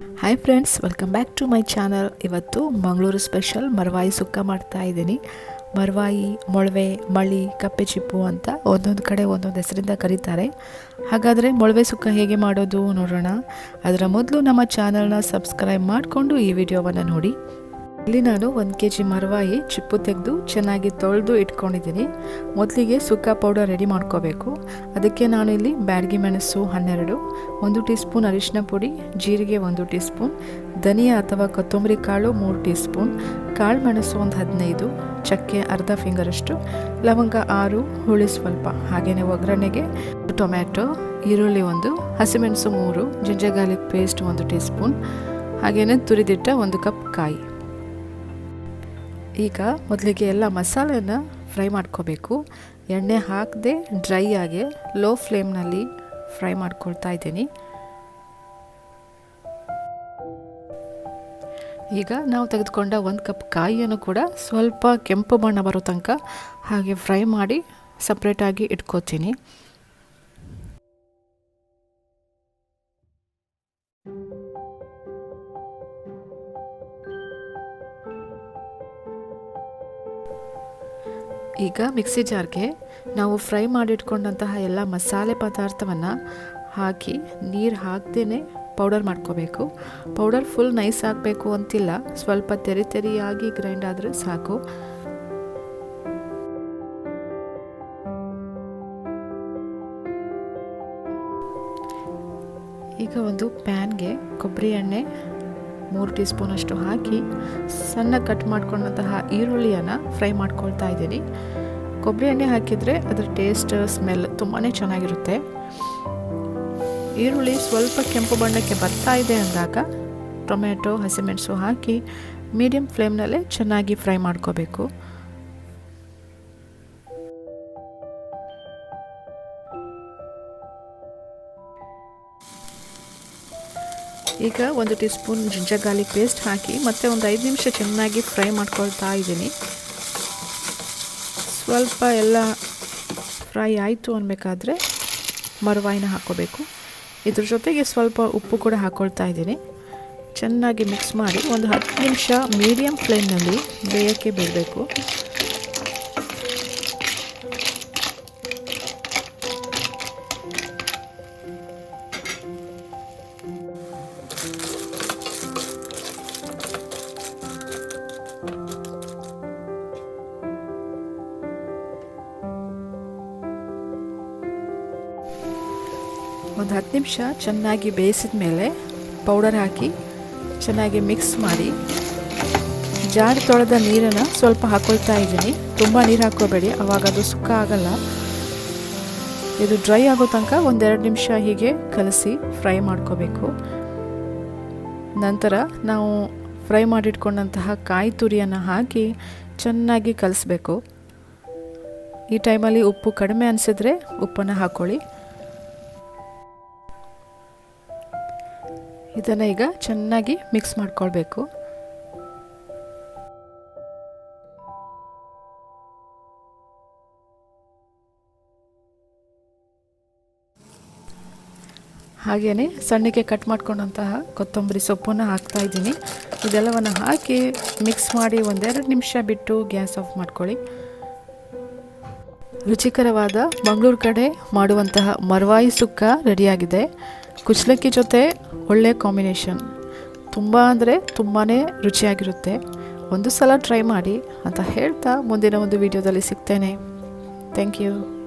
Hi friends welcome back to my channel ಇವತ್ತು Mangaluru special ಮರವಾಯಿ ಸುಕ್ಕ ಮಾಡ್ತಾ ಇದ್ದೀನಿ. ಮರವಾಯಿ, ಮೊಳವೆ ಮಳಿ ಕಪ್ಪೆ ಚಿಪ್ಪು ಅಂತ ಒಂದೊಂದು ಕಡೆ ಒಂದೊಂದು ಹೆಸರಿಂದ ಕರೀತಾರೆ. ಹಾಗಾದರೆ ಮೊಳವೆ ಸುಕ್ಕ ಹೇಗೆ ಮಾಡೋದು ನೋಡೋಣ. ಅದರ ಮೊದಲು ನಮ್ಮ ಚಾನಲ್ನ ಸಬ್ಸ್ಕ್ರೈಬ್ ಮಾಡಿಕೊಂಡು ಈ ವಿಡಿಯೋವನ್ನು ನೋಡಿ. ಇಲ್ಲಿ ನಾನು ಒಂದು ಕೆ ಜಿ ಮರವಾಯಿ ಚಿಪ್ಪು ತೆಗೆದು ಚೆನ್ನಾಗಿ ತೊಳೆದು ಇಟ್ಕೊಂಡಿದ್ದೀನಿ. ಮೊದಲಿಗೆ ಸುಕ್ಕ ಪೌಡರ್ ರೆಡಿ ಮಾಡ್ಕೋಬೇಕು. ಅದಕ್ಕೆ ನಾನು ಇಲ್ಲಿ ಬ್ಯಾಡಗಿ ಮೆಣಸು ಹನ್ನೆರಡು, ಒಂದು ಟೀ ಸ್ಪೂನ್ ಅರಿಶಿನ ಪುಡಿ, ಜೀರಿಗೆ ಒಂದು ಟೀ ಸ್ಪೂನ್ ಧನಿಯಾ ಅಥವಾ ಕೊತ್ತಂಬರಿ ಕಾಳು ಮೂರು ಟೀ ಸ್ಪೂನ್ ಕಾಳು ಮೆಣಸು ಒಂದು ಹದಿನೈದು, ಚಕ್ಕೆ ಅರ್ಧ ಫಿಂಗರಷ್ಟು, ಲವಂಗ ಆರು, ಹುಳಿ ಸ್ವಲ್ಪ ಹಾಗೆಯೇ ಒಗ್ಗರಣೆಗೆ ಟೊಮ್ಯಾಟೊ, ಈರುಳ್ಳಿ ಒಂದು, ಹಸಿಮೆಣಸು ಮೂರು, ಜಿಂಜರ್ ಗಾರ್ಲಿಕ್ ಪೇಸ್ಟ್ ಒಂದು ಟೀ ಸ್ಪೂನ್ ಹಾಗೆಯೇ ತುರಿದಿಟ್ಟ ಒಂದು ಕಪ್ ಕಾಯಿ. ಈಗ ಮೊದಲಿಗೆ ಎಲ್ಲ ಮಸಾಲೆನ ಫ್ರೈ ಮಾಡ್ಕೋಬೇಕು. ಎಣ್ಣೆ ಹಾಕದೆ ಡ್ರೈ ಆಗಿ ಲೋ ಫ್ಲೇಮ್ನಲ್ಲಿ ಫ್ರೈ ಮಾಡ್ಕೊಳ್ತಾ ಇದ್ದೀನಿ. ಈಗ ನಾವು ತೆಗೆದುಕೊಂಡ ಒಂದು ಕಪ್ ಕಾಯಿಯನ್ನು ಕೂಡ ಸ್ವಲ್ಪ ಕೆಂಪು ಬಣ್ಣ ಬರೋ ತನಕ ಹಾಗೆ ಫ್ರೈ ಮಾಡಿ ಸಪ್ರೇಟಾಗಿ ಇಟ್ಕೋತೀನಿ. ಈಗ ಮಿಕ್ಸಿ ಜಾರ್ಗೆ ನಾವು ಫ್ರೈ ಮಾಡಿಟ್ಕೊಂಡಂತಹ ಎಲ್ಲ ಮಸಾಲೆ ಪದಾರ್ಥವನ್ನು ಹಾಕಿ ನೀರು ಹಾಕ್ದೇ ಪೌಡರ್ ಮಾಡ್ಕೋಬೇಕು. ಪೌಡರ್ ಫುಲ್ ನೈಸ್ ಆಗಬೇಕು ಅಂತಿಲ್ಲ. ಸ್ವಲ್ಪ ತೆರಿ ತೆರಿಯಾಗಿ ಗ್ರೈಂಡ್ ಆದರೆ ಸಾಕು. ಈಗ ಒಂದು ಪ್ಯಾನ್ಗೆ ಕೊಬ್ಬರಿ ಎಣ್ಣೆ ಮೂರು ಟೀ ಸ್ಪೂನಷ್ಟು ಹಾಕಿ ಸಣ್ಣ ಕಟ್ ಮಾಡ್ಕೊಂಡಂತಹ ಈರುಳ್ಳಿಯನ್ನು ಫ್ರೈ ಮಾಡ್ಕೊಳ್ತಾ ಇದ್ದೀನಿ. ಕೊಬ್ಬರಿ ಎಣ್ಣೆ ಹಾಕಿದರೆ ಅದರ ಟೇಸ್ಟ್, ಸ್ಮೆಲ್ ತುಂಬಾ ಚೆನ್ನಾಗಿರುತ್ತೆ. ಈರುಳ್ಳಿ ಸ್ವಲ್ಪ ಕೆಂಪು ಬಣ್ಣಕ್ಕೆ ಬರ್ತಾ ಇದೆ ಅಂದಾಗ ಟೊಮೆಟೊ ಹಸಿಮೆಣಸು ಹಾಕಿ ಮೀಡಿಯಮ್ ಫ್ಲೇಮ್ನಲ್ಲೇ ಚೆನ್ನಾಗಿ ಫ್ರೈ ಮಾಡ್ಕೋಬೇಕು. ಈಗ ಒಂದು teaspoon ginger garlic paste ಹಾಕಿ ಮತ್ತೆ ಒಂದು ಐದು ನಿಮಿಷ ಚೆನ್ನಾಗಿ ಫ್ರೈ ಮಾಡ್ಕೊಳ್ತಾ ಇದ್ದೀನಿ. ಸ್ವಲ್ಪ ಎಲ್ಲ ಫ್ರೈ ಆಯಿತು ಅನ್ಬೇಕಾದ್ರೆ ಮರುವಾಯಿನ ಹಾಕೋಬೇಕು. ಇದ್ರ ಜೊತೆಗೆ ಸ್ವಲ್ಪ ಉಪ್ಪು ಕೂಡ ಹಾಕ್ಕೊಳ್ತಾ ಇದ್ದೀನಿ. ಚೆನ್ನಾಗಿ ಮಿಕ್ಸ್ ಮಾಡಿ ಒಂದು ಹತ್ತು ನಿಮಿಷ ಮೀಡಿಯಮ್ ಫ್ಲೇಮ್ನಲ್ಲಿ ಬೇಯೋಕ್ಕೆ ಬಿಡಬೇಕು. ಒಂದು ಹತ್ತು ನಿಮಿಷ ಚೆನ್ನಾಗಿ ಬೇಯಿಸಿದ ಮೇಲೆ ಪೌಡರ್ ಹಾಕಿ ಚೆನ್ನಾಗಿ ಮಿಕ್ಸ್ ಮಾಡಿ. ಜಾಡಿ ತೊಳೆದ ನೀರನ್ನು ಸ್ವಲ್ಪ ಹಾಕೊಳ್ತಾ ಇದ್ದೀನಿ. ತುಂಬ ನೀರು ಹಾಕೋಬೇಡಿ ಅವಾಗ ಅದು ಸುಕ್ಕ ಆಗಲ್ಲ. ಇದು ಡ್ರೈ ಆಗೋ ತನಕ ಒಂದೆರಡು ನಿಮಿಷ ಹೀಗೆ ಕಲಸಿ ಫ್ರೈ ಮಾಡ್ಕೋಬೇಕು. ನಂತರ ನಾವು ಫ್ರೈ ಮಾಡಿಟ್ಕೊಂಡಂತಹ ಕಾಯಿ ತುರಿಯನ್ನು ಹಾಕಿ ಚೆನ್ನಾಗಿ ಕಲಿಸ್ಬೇಕು. ಈ ಟೈಮಲ್ಲಿ ಉಪ್ಪು ಕಡಿಮೆ ಅನಿಸಿದ್ರೆ ಉಪ್ಪನ್ನು ಹಾಕ್ಕೊಳ್ಳಿ ಇದನ್ನು ಈಗ ಚೆನ್ನಾಗಿ ಮಿಕ್ಸ್ ಮಾಡ್ಕೊಳ್ಬೇಕು. ಹಾಗೆಯೇ ಸಣ್ಣಗೆ ಕಟ್ ಮಾಡ್ಕೊಂಡಂತಹ ಕೊತ್ತಂಬರಿ ಸೊಪ್ಪನ್ನು ಹಾಕ್ತಾ ಇದ್ದೀನಿ. ಇದೆಲ್ಲವನ್ನು ಹಾಕಿ ಮಿಕ್ಸ್ ಮಾಡಿ ಒಂದೆರಡು ನಿಮಿಷ ಬಿಟ್ಟು ಗ್ಯಾಸ್ ಆಫ್ ಮಾಡ್ಕೊಳ್ಳಿ. ರುಚಿಕರವಾದ ಮಂಗಳೂರು ಕಡೆ ಮಾಡುವಂತಹ ಮರವಾಯಿ ಸುಕ್ಕ ರೆಡಿಯಾಗಿದೆ. ಕುಚ್ಚಲಕ್ಕಿ ಜೊತೆ ಒಳ್ಳೆ ಕಾಂಬಿನೇಷನ್ ತುಂಬ ಅಂದರೆ ತುಂಬಾ ರುಚಿಯಾಗಿರುತ್ತೆ. ಒಂದು ಸಲ ಟ್ರೈ ಮಾಡಿ ಅಂತ ಹೇಳ್ತಾ ಮುಂದಿನ ಒಂದು ವಿಡಿಯೋದಲ್ಲಿ ಸಿಗ್ತೇನೆ. Thank you